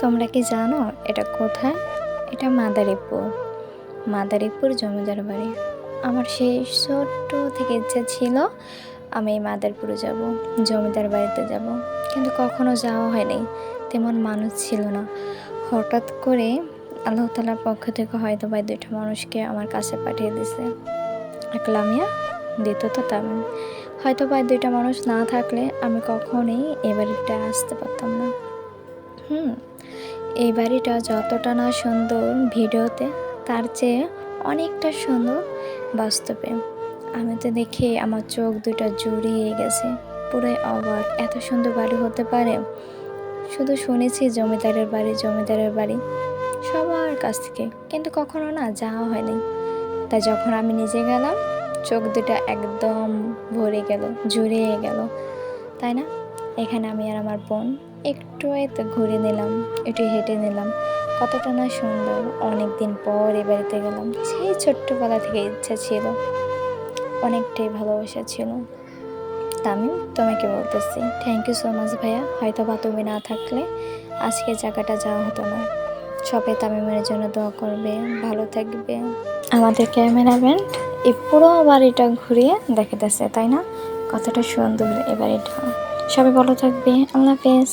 তোমরা কি জানো এটা কোথায়? এটা মাদারীপুর। মাদারীপুর জমিদার বাড়ি। আমার সেই ছোট্ট থেকে ইচ্ছা ছিল আমি মাদারীপুরে যাব, জমিদার বাড়িতে যাব। কিন্তু কখনো যাওয়া হয়নি। তেমন মানুষ ছিল না। হঠাৎ করে আল্লাহ তালার পক্ষ থেকে হয়তো বা দুইটা মানুষকে আমার কাছে পাঠিয়ে দিছে এক লামিয়া দ্বিতীয়ত তামিম। হয়তো বা দুইটা মানুষ না থাকলে আমি কখনোই এ বাড়িটা আসতে পারতাম না। হুম, এই বাড়িটা যতটা না সুন্দর ভিডিওতে, তার চেয়ে অনেকটা সুন্দর বাস্তবে। আমি তো দেখে আমার চোখ দুটো জুড়িয়ে গেছে, পুরোই অবাক। এত সুন্দর বাড়ি হতে পারে? শুধু শুনেছি জমিদারের বাড়ি জমিদারের বাড়ি, সবার কাছ থেকে। কিন্তু কখনো না যাওয়া হয়নি। তাই যখন আমি নিজে গেলাম, চোখ দুটা একদম ভরে গেল, জুড়িয়ে গেল। তাই না? এখানে আমি আর আমার বোন। একটু তো ঘুরে নিলাম, একটু হেঁটে নিলাম। কতটা না সুন্দর অনেক দিন পর এ বাড়িতে গেলাম। সেই ছোট্টবেলা থেকে ইচ্ছা ছিল, অনেকটাই ভালোবাসা ছিল। তামিম, তোমাকে বলতেছি থ্যাংক ইউ সো মাচ ভাইয়া। হয়তো বা তুমি না থাকলে আজকে জায়গাটা যাওয়া হতো না। সবাই তামিমের জন্য দোয়া করবে, ভালো থাকবে। আমাদের ক্যামেরাম্যান এই পুরো বাড়িটা ঘুরিয়ে দেখাতেছে তাই না? কতটা সুন্দর এই বাড়িটা। সবাই ভালো থাকবে, আল্লাহ হাফেজ।